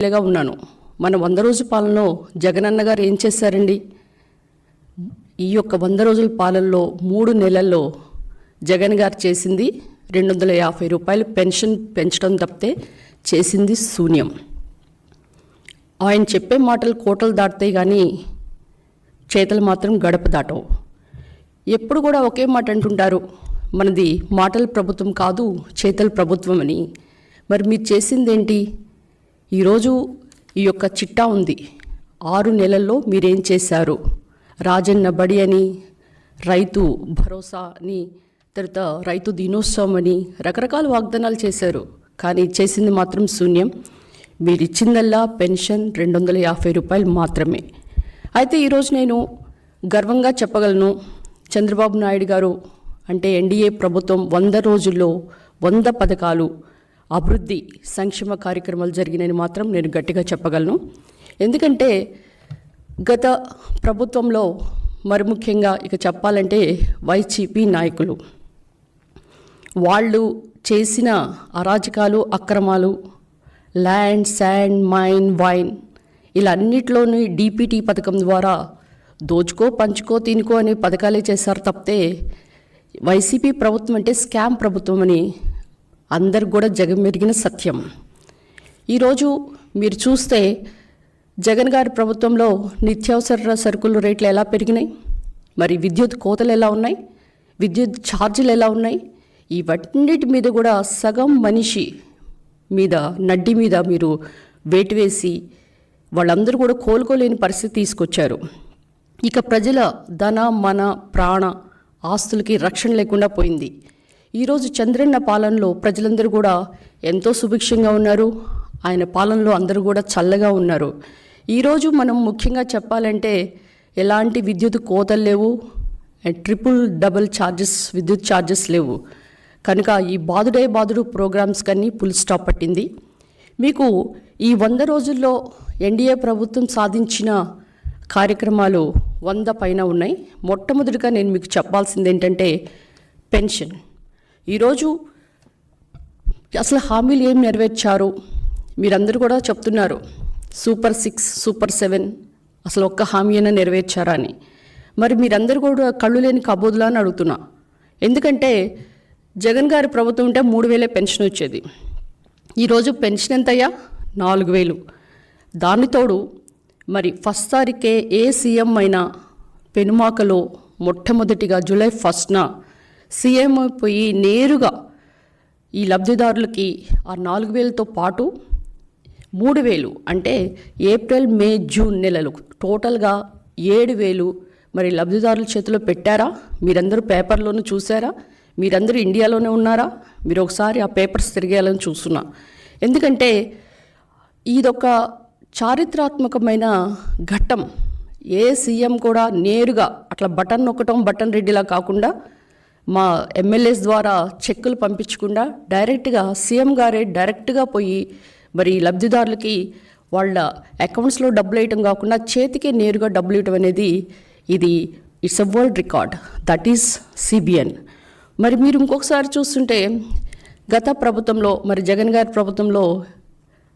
ఎమ్మెల్యేగా ఉన్నాను. మన వంద రోజు పాలనలో జగనన్న గారు ఏం చేశారండి? ఈ యొక్క వంద రోజుల పాలనలో మూడు నెలల్లో జగన్ గారు చేసింది రెండు వందల యాభై రూపాయలు పెన్షన్ పెంచడం తప్పితే చేసింది శూన్యం. ఆయన చెప్పే మాటలు కోటలు దాటుతాయి కానీ చేతలు మాత్రం గడప దాటవు. ఎప్పుడు కూడా ఒకే మాట అంటుంటారు మనది మాటల ప్రభుత్వం కాదు చేతల ప్రభుత్వం అని. మరి మీరు చేసిందేంటి? ఈరోజు ఈ యొక్క చిట్టా ఉంది. ఆరు నెలల్లో మీరేం చేశారు? రాజన్న బడి అని రైతు భరోసా అని తర్వాత రైతు దినోత్సవం అని రకరకాల వాగ్దానాలు చేశారు. కానీ చేసింది మాత్రం శూన్యం. మీరు ఇచ్చిందల్లా పెన్షన్ రెండు వందల యాభై రూపాయలు మాత్రమే. అయితే ఈరోజు నేను గర్వంగా చెప్పగలను చంద్రబాబు నాయుడు గారు అంటే ఎన్డీఏ ప్రభుత్వం వంద రోజుల్లో వంద పథకాలు అభివృద్ధి సంక్షేమ కార్యక్రమాలు జరిగినాయని మాత్రం నేను గట్టిగా చెప్పగలను. ఎందుకంటే గత ప్రభుత్వంలో మరి ముఖ్యంగా ఇక చెప్పాలంటే వైసీపీ నాయకులు. వాళ్ళు చేసిన అరాజకాలు అక్రమాలు ల్యాండ్ శాండ్ మైన్ వైన్ ఇలా అన్నిట్లోని డీపీటీ పథకం ద్వారా దోచుకో పంచుకో తినుకో అనే పథకాలే చేశారు తప్పితే వైసీపీ ప్రభుత్వం అంటే స్కామ్ ప్రభుత్వం అని అందరికి కూడా జగమెరిగిన సత్యం. ఈరోజు మీరు చూస్తే జగన్ గారి ప్రభుత్వంలో నిత్యావసర సరుకుల రేట్లు ఎలా పెరిగినాయి? మరి విద్యుత్ కోతలు ఎలా ఉన్నాయి? విద్యుత్ ఛార్జీలు ఎలా ఉన్నాయి? ఇవన్నిటి మీద కూడా సగం మనిషి మీద నడ్డి మీద మీరు వేటు వేసి వాళ్ళందరూ కూడా కోలుకోలేని పరిస్థితి తీసుకొచ్చారు. ఇక ప్రజల ధన మన ప్రాణ ఆస్తులకి రక్షణ లేకుండా పోయింది. ఈరోజు చంద్రన్న పాలనలో ప్రజలందరూ కూడా ఎంతో సుభిక్షంగా ఉన్నారు. ఆయన పాలనలో అందరూ కూడా చల్లగా ఉన్నారు. ఈరోజు మనం ముఖ్యంగా చెప్పాలంటే ఎలాంటి విద్యుత్ కోతలు లేవు. ట్రిపుల్ డబుల్ ఛార్జెస్ విద్యుత్ ఛార్జెస్ లేవు. కనుక ఈ బాదుడే బాదుడు ప్రోగ్రామ్స్ కన్నీ ఫుల్ స్టాప్ పట్టింది. మీకు ఈ వంద రోజుల్లో ఎన్డీఏ ప్రభుత్వం సాధించిన కార్యక్రమాలు వంద పైన ఉన్నాయి. మొట్టమొదటిగా నేను మీకు చెప్పాల్సింది ఏంటంటే పెన్షన్. ఈరోజు అసలు హామీలు ఏం నెరవేర్చారు? మీరందరూ కూడా చెప్తున్నారు సూపర్ సిక్స్ సూపర్ సెవెన్ అసలు ఒక్క హామీ అయినా నెరవేర్చారా అని. మరి మీరందరూ కూడా కళ్ళు లేని కబోదులా అని అడుగుతున్నా. ఎందుకంటే జగన్ గారి ప్రభుత్వం ఉంటే మూడు వేలే పెన్షన్ వచ్చేది. ఈరోజు పెన్షన్ ఎంతయ్యా? నాలుగు వేలు. దాని తోడు మరి ఫస్ట్ తారీఖే ఏ సీఎం అయినా పెనుమాకలో మొట్టమొదటిగా జూలై ఫస్ట్న సీఎం పోయి నేరుగా ఈ లబ్ధిదారులకి ఆ నాలుగు వేలతో పాటు మూడు వేలు అంటే ఏప్రిల్ మే జూన్ నెలలు టోటల్గా ఏడు వేలు మరి లబ్ధిదారుల చేతిలో పెట్టారా? మీరందరూ పేపర్లోనూ చూసారా మీరందరూ ఇండియాలోనే ఉన్నారా? మీరు ఒకసారి ఆ పేపర్స్ తిరిగేయాలని చూస్తున్నా. ఎందుకంటే ఇదొక చారిత్రాత్మకమైన ఘట్టం. ఏ సీఎం కూడా నేరుగా అట్లా బటన్ నొక్కటం బటన్ రెడ్డిలా కాకుండా మా ఎమ్మెల్యేస్ ద్వారా చెక్కులు పంపించకుండా డైరెక్ట్గా సీఎం గారే డైరెక్ట్గా పోయి మరి లబ్ధిదారులకి వాళ్ళ అకౌంట్స్లో డబ్బులు వేయటం కాకుండా చేతికే నేరుగా డబ్బులు ఇవ్వటం అనేది ఇది it's a world record. That is CBN మరి మీరు ఇంకొకసారి చూస్తుంటే గత ప్రభుత్వంలో మరి జగన్ గారి ప్రభుత్వంలో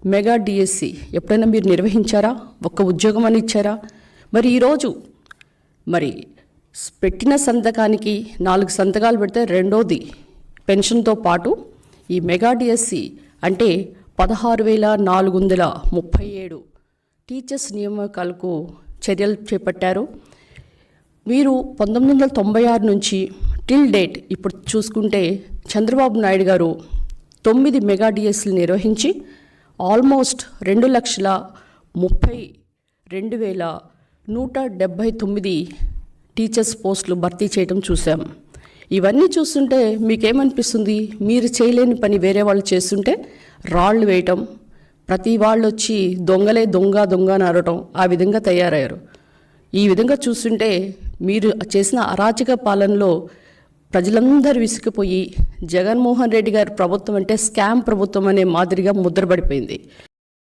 మెగా డిఎస్సి ఎప్పుడైనా మీరు నిర్వహించారా? ఒక్క ఉద్యోగం అని ఇచ్చారా? మరి ఈరోజు మరి పెట్టిన సంతకానికి నాలుగు సంతకాలు పెడితే రెండోది పెన్షన్తో పాటు ఈ మెగా డిఎస్సి అంటే పదహారు వేల నాలుగు వందల ముప్పై ఏడు టీచర్స్ నియామకాలకు చర్యలు చేపట్టారు. మీరు పంతొమ్మిది వందల తొంభై ఆరు నుంచి టిల్ డేట్ ఇప్పుడు చూసుకుంటే చంద్రబాబు నాయుడు గారు తొమ్మిది మెగా డిఎస్లు నిర్వహించి ఆల్మోస్ట్ రెండు లక్షల ముప్పై రెండు వేల నూట డెబ్భై తొమ్మిది టీచర్స్ పోస్టులు భర్తీ చేయడం చూసాం ఇవన్నీ చూస్తుంటే మీకేమనిపిస్తుంది? మీరు చేయలేని పని వేరే వాళ్ళు చేస్తుంటే రాళ్ళు వేయటం ప్రతి వాళ్ళు వచ్చి దొంగలే దొంగ దొంగ అని అరవటం ఆ విధంగా తయారయ్యారు. ఈ విధంగా చూస్తుంటే మీరు చేసిన అరాచక పాలనలో ప్రజలందరూ విసిగిపోయి జగన్మోహన్ రెడ్డి గారి ప్రభుత్వం అంటే స్కామ్ ప్రభుత్వం అనే మాదిరిగా ముద్రపడిపోయింది.